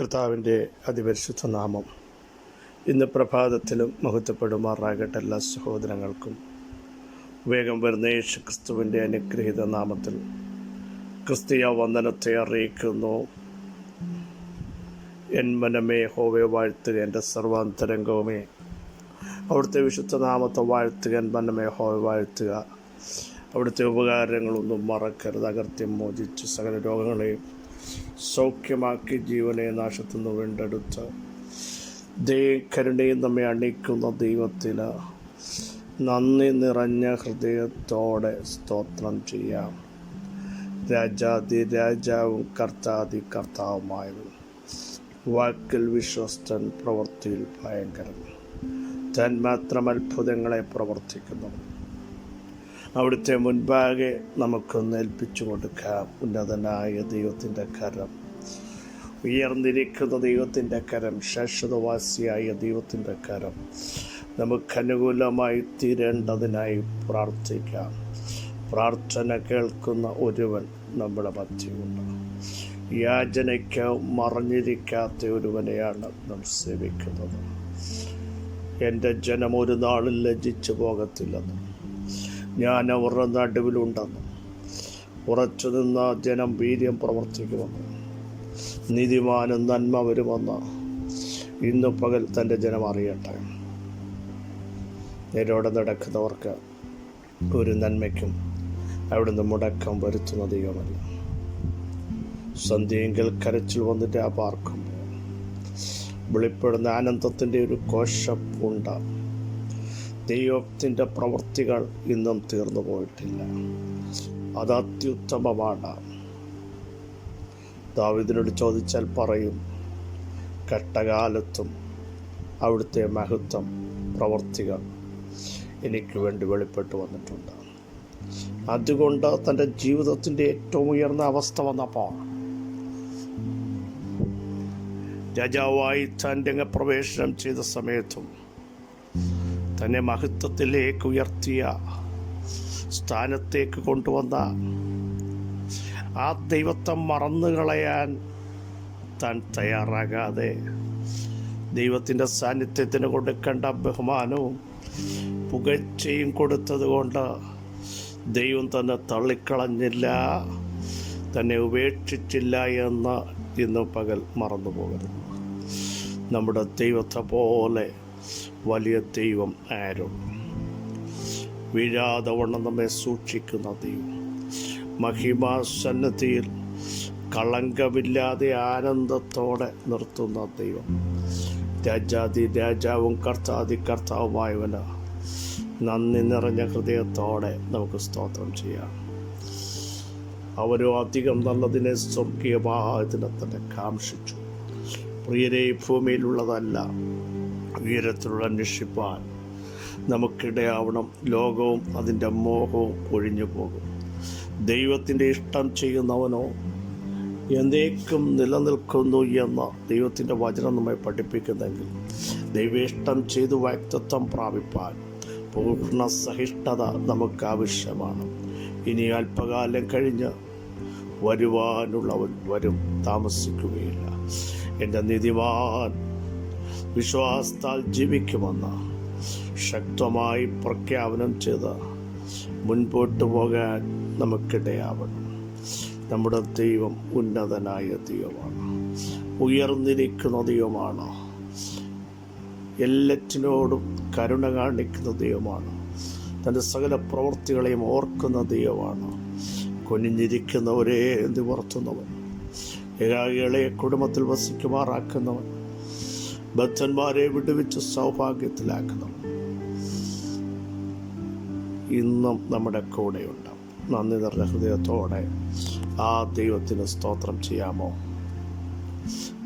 കർത്താവിന്റെ അതിപരിശുദ്ധ നാമം ഇന്ന് പ്രഭാതത്തിലും മഹത്വപ്പെടുമാറാകട്ടെ എല്ലാ സഹോദരങ്ങൾക്കും. വേഗം വരുന്ന യേശു ക്രിസ്തുവിന്റെ അനുഗ്രഹീത നാമത്തിൽ ക്രിസ്തീയ വന്ദനത്തെ അറിയിക്കുന്നു. എൻ മനമേ ഹോവെ വാഴ്ത്തുക എന്റെ സർവാന്തരംഗവുമേ. അവിടുത്തെ വിശുദ്ധ നാമത്തെ വാഴ്ത്തുക എൻ മനമേ ഹോവെ വാഴ്ത്തുക. അവിടുത്തെ ഉപകാരങ്ങളൊന്നും മറക്കരുത് അകർത്യം മോചിച്ച് സകല രോഗങ്ങളെയും സൗഖ്യമാക്കി ജീവനെ നാശത്തു നിന്ന് വീണ്ടെടുത്ത്. ദേ കരുണയും നമ്മെ അണിക്കുന്ന ദൈവത്തിന് നന്ദി നിറഞ്ഞ ഹൃദയത്തോടെ സ്തോത്രം ചെയ്യാം. രാജാതി രാജാവും കർത്താതി കർത്താവുമായവൻ വാക്കിൽ വിശ്വസ്തൻ പ്രവൃത്തിയിൽ ഭയങ്കരൻ. താൻ മാത്രം അത്ഭുതങ്ങളെ പ്രവർത്തിക്കുന്നു. അവിടുത്തെ മുൻപാകെ നമുക്കൊന്ന് ഏൽപ്പിച്ചു കൊടുക്കാം. ഉന്നതനായ ദൈവത്തിന്റെ കരം. ഉയർന്നിരിക്കുന്ന ദൈവത്തിന്റെ കരം ശാശ്വതവാസിയായ ദൈവത്തിന്റെ കരം. നമുക്ക് അനുകൂലമായി തീരേണ്ടതിനായി പ്രാർത്ഥിക്കാം. പ്രാർത്ഥന കേൾക്കുന്ന ഒരുവൻ നമ്മുടെ മധ്യമുണ്ട്. യാചനയ്ക്ക് മറഞ്ഞിരിക്കാത്ത ഒരുവനെയാണ് നാം സേവിക്കുന്നത്. എന്റെ ജനം ഒരു നാളിൽ ലജ്ജിച്ചു പോകത്തില്ലെന്നും. ഞാൻ അവരുടെ നടുവിലുണ്ടെന്നും ഉറച്ചു നിന്ന ജനം വീര്യം പ്രവർത്തിക്കുമെന്ന്. നീതിമാനും നന്മ വരുമെന്ന് ഇന്ന് പകൽ തന്റെ ജനം അറിയട്ടെ. നേരോടെ നടക്കുന്നവർക്ക് ഒരു നന്മയ്ക്കും അവിടുന്ന് മുടക്കം വരുത്തുന്ന ദൈവമല്ല. സന്ധ്യയെങ്കിൽ കരച്ചിൽ വന്നിട്ട് ആ പാർക്കുമ്പോൾ വെളിപ്പെടുന്ന ആനന്ദത്തിന്റെ ഒരു കോശപ്പുണ്ട. ദൈവത്തിന്റെ പ്രവൃത്തികൾ ഇന്നും തീർന്നു പോയിട്ടില്ല. അത് അത്യുത്തമമാണ് ദാവിദിനോട് ചോദിച്ചാൽ പറയും കെട്ടകാലത്തും അവിടുത്തെ മഹത്വം പ്രവർത്തികൾ എനിക്ക് വേണ്ടി വെളിപ്പെട്ട് വന്നിട്ടുണ്ട്. അതുകൊണ്ട് തന്റെ ജീവിതത്തിന്റെ ഏറ്റവും ഉയർന്ന അവസ്ഥ വന്നപ്പോൾ രാജാവായി തന്റെ പ്രവേശനം ചെയ്ത സമയത്തും തന്നെ മഹത്വത്തിലേക്ക് ഉയർത്തിയ സ്ഥാനത്തേക്ക് കൊണ്ടുവന്ന ആ ദൈവത്തെ മറന്നുകളയാൻ താൻ തയ്യാറാകാതെ ദൈവത്തിന്റെ സാന്നിധ്യത്തിന് കൊടുക്കേണ്ട ബഹുമാനവും പുകഴ്ചയും കൊടുത്തതുകൊണ്ട് ദൈവം തന്നെ തള്ളിക്കളഞ്ഞില്ല തന്നെ ഉപേക്ഷിച്ചില്ല എന്ന് ഇന്ന് പകൽ മറന്നു പോകരുത് നമ്മുടെ ദൈവത്തെ പോലെ വലിയ ദൈവം ആരും. വീഴാതെ വണ്ണം നമ്മെ സൂക്ഷിക്കുന്ന ദൈവം. മഹിമാസന്നതിയിൽ കളങ്കമില്ലാതെ ആനന്ദത്തോടെ നിർത്തുന്ന ദൈവം. രാജാതി രാജാവും കർത്താതി കർത്താവുമായവന് നന്ദി നിറഞ്ഞ ഹൃദയത്തോടെ നമുക്ക് സ്തോത്രം ചെയ്യാം. അവരോ അധികം നല്ലതിനെ സ്വർഗീയ വാഹനത്തിനെ തന്നെ കാംക്ഷിച്ചു. പ്രിയരെ ഭൂമിയിലുള്ളതല്ല. ഉയരത്തിലുള്ള അന്വേഷിപ്പാൻ നമുക്കിടയാവണം. ലോകവും അതിന്റെ മോഹവും ഒഴിഞ്ഞു പോകും. ദൈവത്തിന്റെ ഇഷ്ടം ചെയ്യുന്നവനോ എന്തേക്കും നിലനിൽക്കുന്നു എന്ന ദൈവത്തിന്റെ വചനം നമ്മെ പഠിപ്പിക്കുന്നെങ്കിൽ ദൈവേഷ്ടം ചെയ്തു വ്യക്തിത്വം പ്രാപിപ്പാൻ പൂർണ സഹിഷ്ണുത നമുക്ക് ആവശ്യമാണ്. ഇനി അല്പകാലം കഴിഞ്ഞ് വരുവാനുള്ളവൻ വരും താമസിക്കുകയില്ല. എന്റെ നീതിമാൻ വിശ്വാസത്താൽ ജീവിക്കുമെന്ന് ശക്തമായി പ്രഖ്യാപനം ചെയ്ത് മുൻപോട്ട് പോകാൻ നമുക്കിടയാവണം. നമ്മുടെ ദൈവം ഉന്നതനായ ദൈവമാണ്. ഉയർന്നിരിക്കുന്ന ദൈവമാണ്. എല്ലാറ്റിനോടും കരുണ കാണിക്കുന്ന ദൈവമാണ്. തന്റെ സകല പ്രവൃത്തികളെയും ഓർക്കുന്ന ദൈവമാണ്. കുനിഞ്ഞിരിക്കുന്നവരെ നിവർത്തുന്നവൻ ഏകാഗികളെ കുടുംബത്തിൽ വസിക്കുമാറാക്കുന്നവൻ. ബദ്ധന്മാരെ വിടുവിച്ച് സൗഭാഗ്യത്തിലാക്കണം ഇന്നും നമ്മുടെ കൂടെയുണ്ട്. നന്ദി നിറഞ്ഞ ഹൃദയത്തോടെ ആ ദൈവത്തിന് സ്തോത്രം ചെയ്യാമോ?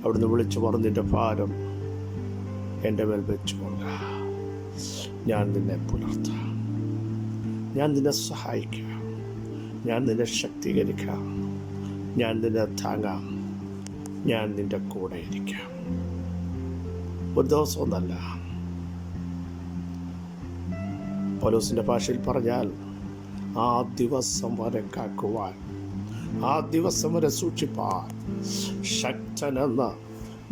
അവിടുന്ന് വിളിച്ചു പറഞ്ഞിന്റെ ഭാരം എന്റെ മേൽ വെച്ചുകൊണ്ട് ഞാൻ നിന്നെ പുലർത്താം. ഞാൻ നിന്നെ സഹായിക്കാം. ഞാൻ നിന്നെ ശക്തീകരിക്കാം. ഞാൻ നിന്നെ താങ്ങാം. ഞാൻ നിന്റെ കൂടെ ഇരിക്കാം. ഒരു ദിവസമൊന്നല്ല പൗലോസിന്റെ ഭാഷയിൽ പറഞ്ഞാൽ ആ ദിവസം വരെ കാക്കുവാൻ ആ ദിവസം വരെ സൂക്ഷിപ്പാൻ ശക്തനെന്ന്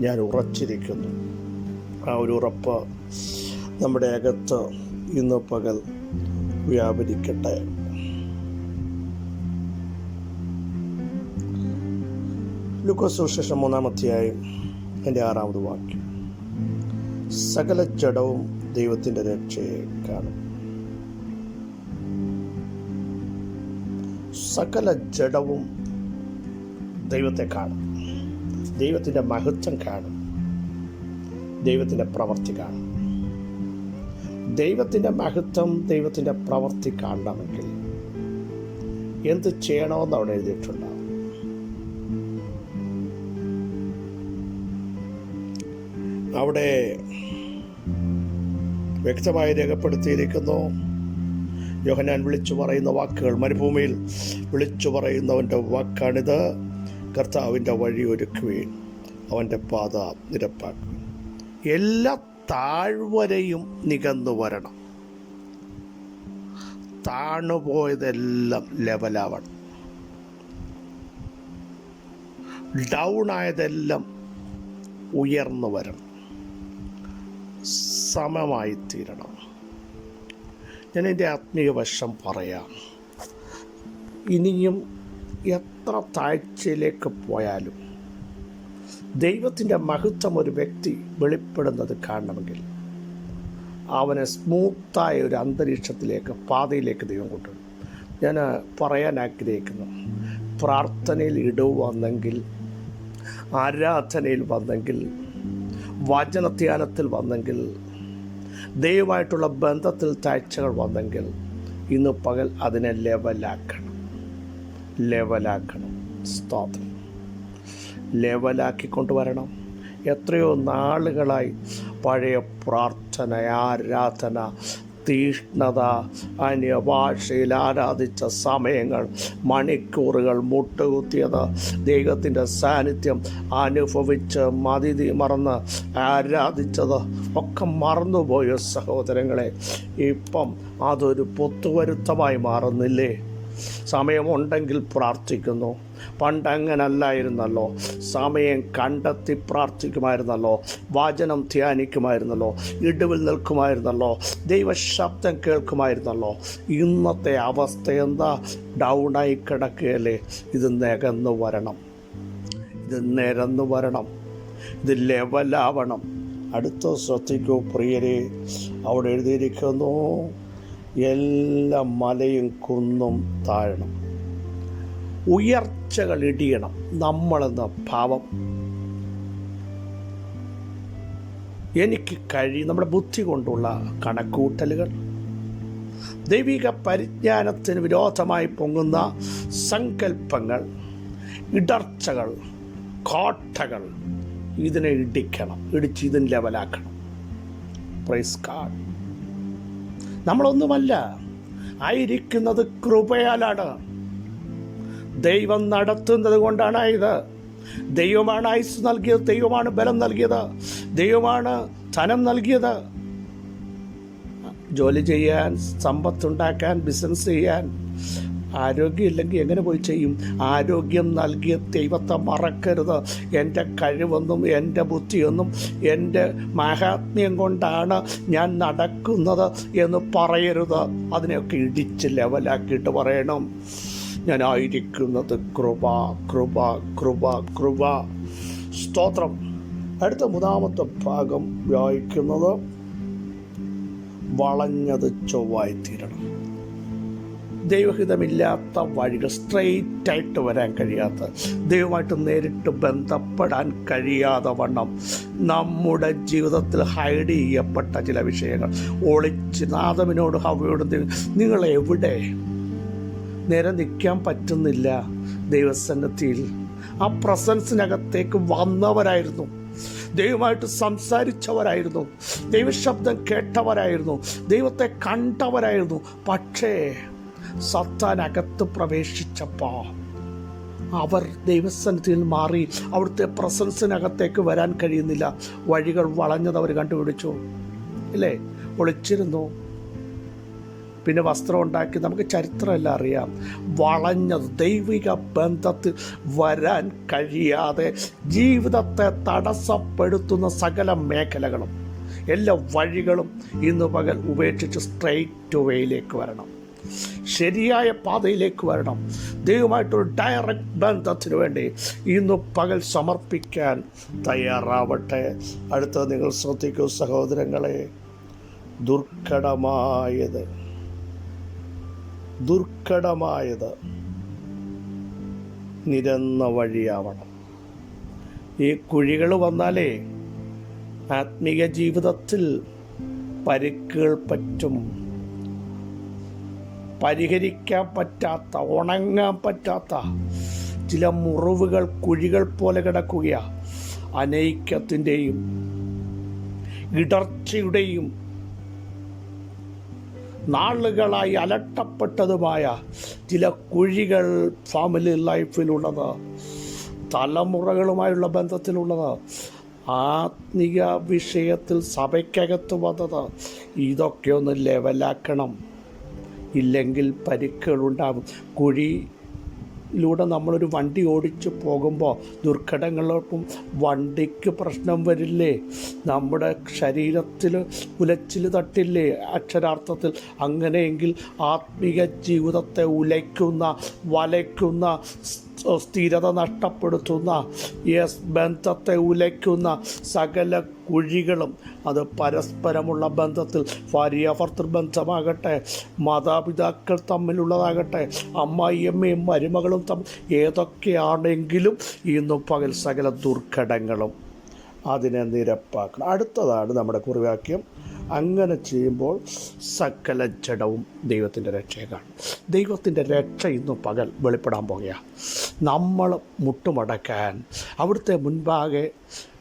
ഞാൻ ഉറച്ചിരിക്കുന്നു. ആ ഒരു ഉറപ്പ് നമ്മുടെ അകത്ത് ഇന്ന് പകൽ വ്യാപരിക്കട്ടെ. ലുക്കോസ് സുശേഷം മൂന്നാമധ്യായം എന്റെ ആറാമത് വാക്യം. സകല ജഡവും ദൈവത്തിന്റെ രക്ഷയെ കാണും. സകല ജഡവും ദൈവത്തെ കാണും. ദൈവത്തിന്റെ മഹത്വം കാണും. ദൈവത്തിന്റെ പ്രവൃത്തി കാണും. ദൈവത്തിന്റെ മഹത്വം ദൈവത്തിന്റെ പ്രവൃത്തി കാണണമെങ്കിൽ എന്ത് ചെയ്യണമെന്ന് അവിടെ എഴുതിയിട്ടുണ്ടാവും. അവിടെ വ്യക്തമായി രേഖപ്പെടുത്തിയിരിക്കുന്നു. യോഹനാൻ വിളിച്ചു പറയുന്ന വാക്കുകൾ മരുഭൂമിയിൽ വിളിച്ചു പറയുന്നവന്റെ വാക്കാണിത്. കർത്താവിന്റെ വഴി ഒരുക്കുകയും അവന്റെ പാത നിരപ്പാക്കുകയും എല്ലാ താഴ്വരയും നികന്നു വരണം. താണുപോയതെല്ലാം ലെവലാവണം. ഡൗൺ ആയതെല്ലാം ഉയർന്നു വരണം. സമമായി തീരണം. ഞാൻ എന്റെ ആത്മീയ വശം പറയാം. ഇനിയും എത്ര താഴ്ചയിലേക്ക് പോയാലും ദൈവത്തിന്റെ മഹത്വം ഒരു വ്യക്തി വെളിപ്പെടുന്നത് കാണണമെങ്കിൽ അവനെ സ്മൂത്തായ ഒരു അന്തരീക്ഷത്തിലേക്ക് പാതയിലേക്ക് ദൈവം കൊണ്ടുവരും. ഞാൻ പറയാൻ ആഗ്രഹിക്കുന്നു പ്രാർത്ഥനയിൽ ഇടവ് വന്നെങ്കിൽ ആരാധനയിൽ വന്നെങ്കിൽ വചനധ്യാനത്തിൽ വന്നെങ്കിൽ ദൈവമായിട്ടുള്ള ബന്ധത്തിൽ താഴ്ചകൾ വന്നെങ്കിൽ ഇന്ന് പകൽ അതിനെ ലെവലാക്കണം. ലെവലാക്കണം. സ്തോത്രം. ലെവലാക്കിക്കൊണ്ട് വരണം എത്രയോ നാളുകളായി പഴയ പ്രാർത്ഥന ആരാധന തീഷ്ണത അന്യഭാഷയിൽ ആരാധിച്ച സമയങ്ങൾ മണിക്കൂറുകൾ മുട്ടുകുത്തിയത്. ദൈവത്തിന്റെ സാന്നിധ്യം അനുഭവിച്ച് മതി മറന്ന് ആരാധിച്ചത് ഒക്കെ മറന്നുപോയ സഹോദരങ്ങളെ ഇപ്പം അതൊരു പൊത്തുവരുത്തമായി മാറുന്നില്ലേ? സമയമുണ്ടെങ്കിൽ പ്രാർത്ഥിക്കുന്നു. പണ്ടങ്ങനല്ലായിരുന്നല്ലോ. സമയം കണ്ടെത്തി പ്രാർത്ഥിക്കുമായിരുന്നല്ലോ. വാചനം ധ്യാനിക്കുമായിരുന്നല്ലോ. ഇടിവിൽ നിൽക്കുമായിരുന്നല്ലോ. ദൈവശബ്ദം കേൾക്കുമായിരുന്നല്ലോ. ഇന്നത്തെ അവസ്ഥ എന്താ? ഡൗണായി കിടക്കുകയല്ലേ? ഇത് നികന്നു വരണം. ഇത് നിരന്നു വരണം. ഇത് ലെവലാവണം. അടുത്ത ശ്രദ്ധിക്കൂ പ്രിയരെ. അവിടെ എഴുതിയിരിക്കുന്നു എല്ലാ മലയും കുന്നും താഴണം. ഉയർച്ചകൾ ഇടിയണം നമ്മളെന്ന ഭാവം. എനിക്ക് കഴിയും നമ്മുടെ ബുദ്ധി കൊണ്ടുള്ള കണക്കൂട്ടലുകൾ. ദൈവിക പരിജ്ഞാനത്തിന് വിരോധമായി പൊങ്ങുന്ന സങ്കല്പങ്ങൾ ഇടർച്ചകൾ കോട്ടകൾ ഇതിനെ ഇടിക്കണം ഇടിച്ച് ഇതിന് ലെവലാക്കണം. Price card നമ്മളൊന്നുമല്ല. ആയിരിക്കുന്നത് കൃപയാലാണ്. ദൈവം നടത്തുന്നത് കൊണ്ടാണ് ഇത്. ദൈവമാണ് ആയുസ് നൽകിയത് ദൈവമാണ് ബലം നൽകിയത് ദൈവമാണ് ധനം നൽകിയത്. ജോലി ചെയ്യാൻ സമ്പത്തുണ്ടാക്കാൻ ബിസിനസ് ചെയ്യാൻ ആരോഗ്യം ഇല്ലെങ്കിൽ എങ്ങനെ പോയി ചെയ്യും? ആരോഗ്യം നൽകിയ ദൈവത്തെ മറക്കരുത്. എന്റെ കഴിവൊന്നും എന്റെ ബുദ്ധിയൊന്നും എന്റെ മഹാത്മ്യം കൊണ്ടാണ് ഞാൻ നടക്കുന്നത് എന്ന് പറയരുത്. അതിനെയൊക്കെ ഇടിച്ച് ലെവലാക്കിയിട്ട് പറയണം. ഞാനായിരിക്കുന്നത് കൃപ കൃപ കൃപ കൃപ. സ്തോത്രം. അടുത്ത മൂന്നാമത്തെ ഭാഗം വായിക്കുന്നത് വളഞ്ഞത് ചൊവ്വായി തീരണം ദൈവഹിതമില്ലാത്ത വഴികൾ സ്ട്രെയിറ്റ് ആയിട്ട് വരാൻ കഴിയാത്ത ദൈവമായിട്ട് നേരിട്ട് ബന്ധപ്പെടാൻ കഴിയാതെ വണ്ണം നമ്മുടെ ജീവിതത്തിൽ ഹൈഡ് ചെയ്യപ്പെട്ട ചില വിഷയങ്ങൾ. ഒളിച്ച് നാദമിനോട് ഹവയോട് നിങ്ങൾ എവിടെ? നേരെ നിൽക്കാൻ പറ്റുന്നില്ല ദൈവസന്നദ്ധിയിൽ ആ പ്രസൻസിനകത്തേക്ക് വന്നവരായിരുന്നു. ദൈവമായിട്ട് സംസാരിച്ചവരായിരുന്നു. ദൈവശബ്ദം കേട്ടവരായിരുന്നു. ദൈവത്തെ കണ്ടവരായിരുന്നു. പക്ഷേ സത്താനകത്ത് പ്രവേശിച്ചപ്പോൾ അവർ ദൈവസന്നിധിയിൽ മാറി അവിടുത്തെ പ്രസൻസിനകത്തേക്ക് വരാൻ കഴിയുന്നില്ല. വഴികൾ വളഞ്ഞത് അവർ കണ്ടുപിടിച്ചു. ഇല്ലേ? ഒളിച്ചിരുന്നു. പിന്നെ വസ്ത്രം ഉണ്ടാക്കി നമുക്ക് ചരിത്രമെല്ലാം അറിയാം. വളഞ്ഞത് ദൈവിക ബന്ധത്തിൽ വരാൻ കഴിയാതെ ജീവിതത്തെ തടസ്സപ്പെടുത്തുന്ന സകല മേഖലകളും എല്ലാ വഴികളും ഇന്ന് പകൽ ഉപേക്ഷിച്ച് സ്ട്രെയിറ്റ് വേയിലേക്ക് വരണം. ശരിയായ പാതയിലേക്ക് വരണം. ദൈവമായിട്ടൊരു ഡയറക്റ്റ് ബന്ധത്തിന് വേണ്ടി ഇന്ന് പകൽ സമർപ്പിക്കാൻ തയ്യാറാവട്ടെ. അടുത്തത് നിങ്ങൾ ശ്രദ്ധിക്കൂ സഹോദരങ്ങളെ ദുർഘടമായത് ദുർഘടമായത് നിരന്ന വഴിയാവണം. ഈ കുഴികൾ വന്നാലേ ആത്മീയ ജീവിതത്തിൽ പരിക്കുകൾ പറ്റും. പരിഹരിക്കാൻ പറ്റാത്ത ഉണങ്ങാൻ പറ്റാത്ത ചില മുറിവുകൾ കുഴികൾ പോലെ കിടക്കുകയാണ് അനൈക്യത്തിന്റെയും ഇടർച്ചയുടെയും നാളുകളായി അലട്ടപ്പെട്ടതുമായ ചില കുഴികൾ ഫാമിലി ലൈഫിലുള്ളത് തലമുറകളുമായുള്ള ബന്ധത്തിലുള്ളത് ആത്മീയ വിഷയത്തിൽ സഭയ്ക്കകത്ത് വന്നത് ഇതൊക്കെ ഒന്ന് ലെവലാക്കണം ഇല്ലെങ്കിൽ പരിക്കുകളുണ്ടാകും കുഴിയിലൂടെ നമ്മളൊരു വണ്ടി ഓടിച്ചു പോകുമ്പോൾ ദുർഘടങ്ങളോട്ടും വണ്ടിക്ക് പ്രശ്നം വരില്ലേ? നമ്മുടെ ശരീരത്തിൽ ഉലച്ചിൽ തട്ടില്ലേ? അക്ഷരാർത്ഥത്തിൽ അങ്ങനെയെങ്കിൽ ആത്മീയ ജീവിതത്തെ ഉലയ്ക്കുന്ന വലയ്ക്കുന്ന സ്ഥിരത നഷ്ടപ്പെടുത്തുന്ന യെസ് ബന്ധത്തെ ഉലയ്ക്കുന്ന സകല കുഴികളും. അത് പരസ്പരമുള്ള ബന്ധത്തിൽ ഭാര്യ ബന്ധമാകട്ടെ മാതാപിതാക്കൾ തമ്മിലുള്ളതാകട്ടെ അമ്മായിയമ്മയും മരുമകളും തമ്മിൽ ഏതൊക്കെയാണെങ്കിലും ഇന്ന് പകൽ സകല ദുർഘടങ്ങളും. അതിനെ നിരപ്പാക്കണം. അടുത്തതാണ് നമ്മുടെ കുറിവാക്യം. അങ്ങനെ ചെയ്യുമ്പോൾ സകല ജഡവും ദൈവത്തിന്റെ രക്ഷയെ കാണും ദൈവത്തിന്റെ രക്ഷ ഇന്ന് പകൽ വെളിപ്പെടാൻ പോകുകയാണ് നമ്മൾ മുട്ടുമടക്കാൻ അവിടുത്തെ മുൻപാകെ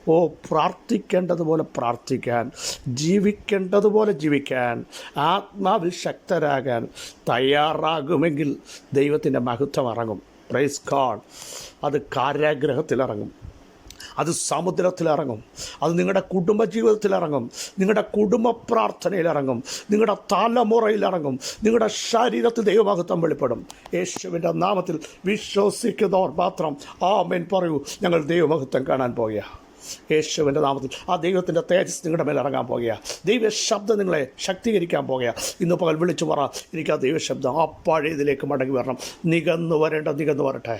ഓ പ്രാർത്ഥിക്കേണ്ടതുപോലെ പ്രാർത്ഥിക്കാൻ ജീവിക്കേണ്ടതുപോലെ ജീവിക്കാൻ ആത്മാവിൽ ശക്തരാകാൻ തയ്യാറാകുമെങ്കിൽ ദൈവത്തിന്റെ മഹത്വം ഇറങ്ങും പ്രൈസ് ഗാഡ് അത് കാരാഗ്രഹത്തിലിറങ്ങും അത് സമുദ്രത്തിലിറങ്ങും അത് നിങ്ങളുടെ കുടുംബ ജീവിതത്തിലിറങ്ങും നിങ്ങളുടെ കുടുംബ പ്രാർത്ഥനയിലിറങ്ങും നിങ്ങളുടെ തലമുറയിലിറങ്ങും നിങ്ങളുടെ ശരീരത്തിൽ ദൈവമഹത്വം വെളിപ്പെടും. യേശുവിന്റെ നാമത്തിൽ വിശ്വസിക്കുന്നവർ മാത്രം ആ മെൻ പറയൂ. ഞങ്ങൾ ദൈവമഹത്വം കാണാൻ പോകുക യേശുവിന്റെ നാമത്തിൽ. ആ ദൈവത്തിന്റെ തേജസ് നിങ്ങളുടെ മേൽ ഇറങ്ങാൻ പോകുക ദൈവ ശബ്ദം നിങ്ങളെ ശക്തീകരിക്കാൻ പോകുക ഇന്ന് പകൽ വിളിച്ചു പറ എനിക്ക് ആ ദൈവശബ്ദം ആ പഴയതിലേക്ക് മടങ്ങി വരണം. നികന്നു വരേണ്ട നികന്നു വരട്ടെ.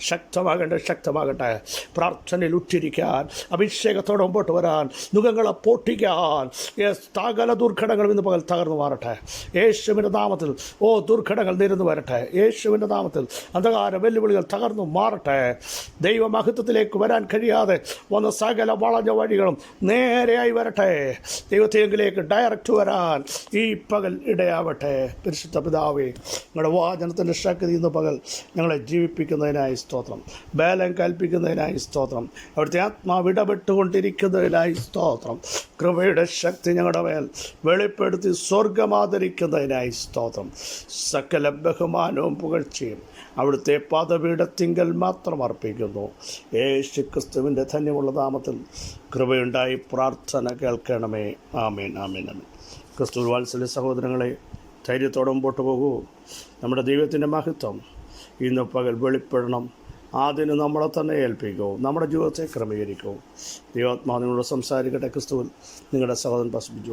ശക്തമാകേണ്ട ശക്തമാകട്ടെ. പ്രാർത്ഥനയിൽ ഉറ്റിരിക്കാൻ അഭിഷേകത്തോടെ മുമ്പോട്ട് വരാൻ മുഖങ്ങളെ പൊട്ടിക്കാൻ. സകല ദുർഘടങ്ങളും ഇന്ന് പകൽ തകർന്നു മാറട്ടെ. യേശുവിന്റെ നാമത്തിൽ ഓ ദുർഘടങ്ങൾ നിരന്നു വരട്ടെ. യേശുവിന്റെ നാമത്തിൽ അന്ധകാര വെല്ലുവിളികൾ തകർന്നു മാറട്ടെ. ദൈവമഹത്വത്തിലേക്ക് വരാൻ കഴിയാതെ വന്ന സകല വളഞ്ഞ വഴികളും നേരെയായി വരട്ടെ. ദൈവത്തെങ്കിലേക്ക് ഡയറക്റ്റ് വരാൻ ഈ പകൽ ഇടയാവട്ടെ. പരിശുദ്ധ പിതാവേ നിങ്ങളുടെ വാചനത്തിന്റെ ശക്തി ഇന്ന് പകൽ ഞങ്ങളെ ജീവിപ്പിക്കുന്നതിനായി സ്തോത്രം. ബലം കൽപ്പിക്കുന്നതിനായി സ്തോത്രം. അവിടുത്തെ ആത്മാവ് ഇടപെട്ടുകൊണ്ടിരിക്കുന്നതിനായി സ്തോത്രം. കൃപയുടെ ശക്തി ഞങ്ങളുടെ മേൽ വെളിപ്പെടുത്തി സ്വർഗമാദരിക്കുന്നതിനായി സ്തോത്രം. സകല ബഹുമാനവും പുകഴ്ചയും അവിടുത്തെ പദവിയുടെ തിങ്കൽ മാത്രം അർപ്പിക്കുന്നു. യേശു ക്രിസ്തുവിന്റെ ധന്യമുള്ള നാമത്തിൽ കൃപയുണ്ടായി പ്രാർത്ഥന കേൾക്കണമേ. ആമേൻ ആമേൻ ആമേൻ. ക്രിസ്തു വാത്സല്യ സഹോദരങ്ങളെ ധൈര്യത്തോടെ മുമ്പോട്ട് പോകൂ. നമ്മുടെ ദൈവത്തിന്റെ മഹത്വം ഇന്ന് പകൽ വെളിപ്പെടണം. ആദ്യം നമ്മളെ തന്നെ ഏൽപ്പിക്കൂ. നമ്മുടെ ജീവിതത്തെ ക്രമീകരിക്കൂ. ദൈവാത്മാവിനോട് സംസാരിക്കട്ടെ ക്രിസ്തുവിൽ. നിങ്ങളുടെ സഹോദരൻ പസിപ്പിച്ചു